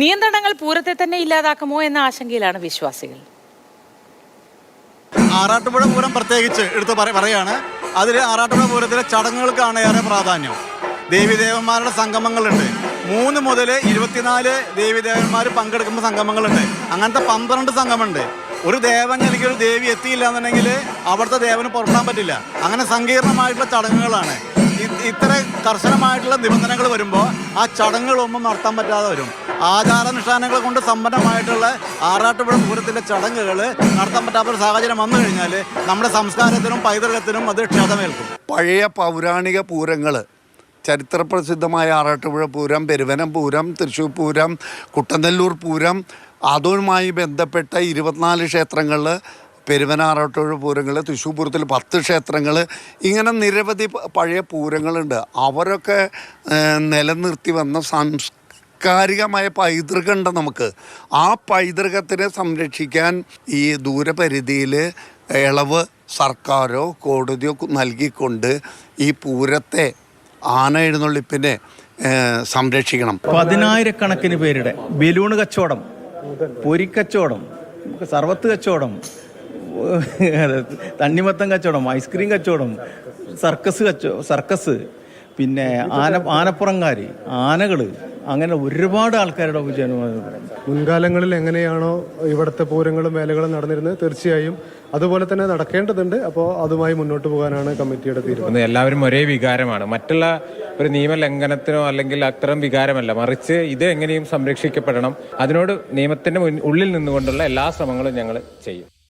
നിയന്ത്രണങ്ങൾ പൂരത്തെ തന്നെ ഇല്ലാതാക്കുമോ എന്ന ആശങ്കയിലാണ് വിശ്വാസികൾ. ആറാട്ടുപുഴ പൂരം പ്രത്യേകിച്ച് എടുത്ത് പറ- പറയാണ്. അതിൽ ആറാട്ടുപുഴ പൂരത്തിലെ ചടങ്ങുകൾക്കാണ് ഏറെ പ്രാധാന്യം. ദേവിദേവന്മാരുടെ സംഗമങ്ങളുണ്ട്. മൂന്ന് മുതൽ ഇരുപത്തിനാല് ദേവിദേവന്മാർ പങ്കെടുക്കുന്ന സംഗമങ്ങളുണ്ട്. അങ്ങനത്തെ പന്ത്രണ്ട് സംഗമുണ്ട് ഒരു ദേവൻ അല്ലെങ്കിൽ ഒരു ദേവി എത്തിയില്ല എന്നുണ്ടെങ്കിൽ അവിടുത്തെ ദേവന് പുറപ്പെടാൻ പറ്റില്ല. അങ്ങനെ സങ്കീർണമായിട്ടുള്ള ചടങ്ങുകളാണ്. ഇത്ര കർശനമായിട്ടുള്ള നിബന്ധനകൾ വരുമ്പോൾ ആ ചടങ്ങുകളൊന്നും നടത്താൻ പറ്റാതെ വരും. ആചാരാനുഷ്ഠാനങ്ങൾ കൊണ്ട് സമ്പന്നമായിട്ടുള്ള ആറാട്ടുപുഴ പൂരത്തിന്റെ ചടങ്ങുകൾ നടത്താൻ പറ്റാത്ത ഒരു സാഹചര്യം വന്നു കഴിഞ്ഞാൽ നമ്മുടെ സംസ്കാരത്തിനും പൈതൃകത്തിനും അത് ക്ഷതമേൽക്കും. പഴയ പൗരാണിക പൂരങ്ങൾ ചരിത്രപ്രസിദ്ധമായ ആറാട്ടുപുഴ പൂരം പെരുവനം പൂരം തൃശ്ശൂർ പൂരം കുട്ടനെല്ലൂർ പൂരം അതുമായി ബന്ധപ്പെട്ട ഇരുപത്തിനാല് ക്ഷേത്രങ്ങളിൽ പെരുവന ആറാട്ടുപുഴ പൂരങ്ങൾ തൃശ്ശൂർ പൂരത്തിൽ പത്ത് ക്ഷേത്രങ്ങൾ ഇങ്ങനെ നിരവധി പഴയ പൂരങ്ങളുണ്ട്. അവരൊക്കെ നിലനിർത്തി വന്ന സാംസ്കാരികമായ പൈതൃകമുണ്ട് നമുക്ക്. ആ പൈതൃകത്തിനെ സംരക്ഷിക്കാൻ ഈ ദൂരപരിധിയിൽ ഇളവ് സർക്കാരോ കോടതിയോ നൽകിക്കൊണ്ട് ഈ പൂരത്തെ ആന എഴുന്നള്ളിപ്പിനെ സംരക്ഷിക്കണം. പതിനായിരക്കണക്കിന് പേരുടെ ബലൂണ് കച്ചവടം പൊരിക്കച്ചവടം സർവത്ത് കച്ചവടം തണ്ണിമത്തം കച്ചവടം ഐസ്ക്രീം കച്ചവടം സർക്കസ് കച്ചോ സർക്കസ് പിന്നെ ആന ആനപ്പുറങ്കാർ ആനകൾ അങ്ങനെ ഒരുപാട് ആൾക്കാരുടെ മുൻകാലങ്ങളിൽ എങ്ങനെയാണോ ഇവിടുത്തെ പൂരങ്ങളും വേലകളും നടന്നിരുന്നത്? തീർച്ചയായും അതുപോലെ തന്നെ നടക്കേണ്ടതുണ്ട്. അപ്പോൾ അതുമായി മുന്നോട്ട് പോകാനാണ് കമ്മിറ്റിയുടെ തീരുമാനം. എല്ലാവരും ഒരേ വികാരമാണ്. മറ്റുള്ള ഒരു നിയമലംഘനത്തിനോ അല്ലെങ്കിൽ അത്തരം വികാരമല്ല. മറിച്ച് ഇത് എങ്ങനെയും സംരക്ഷിക്കപ്പെടണം. അതിനോട് നിയമത്തിന്റെ ഉള്ളിൽ നിന്നുകൊണ്ടുള്ള എല്ലാ ശ്രമങ്ങളും ഞങ്ങൾ ചെയ്യും.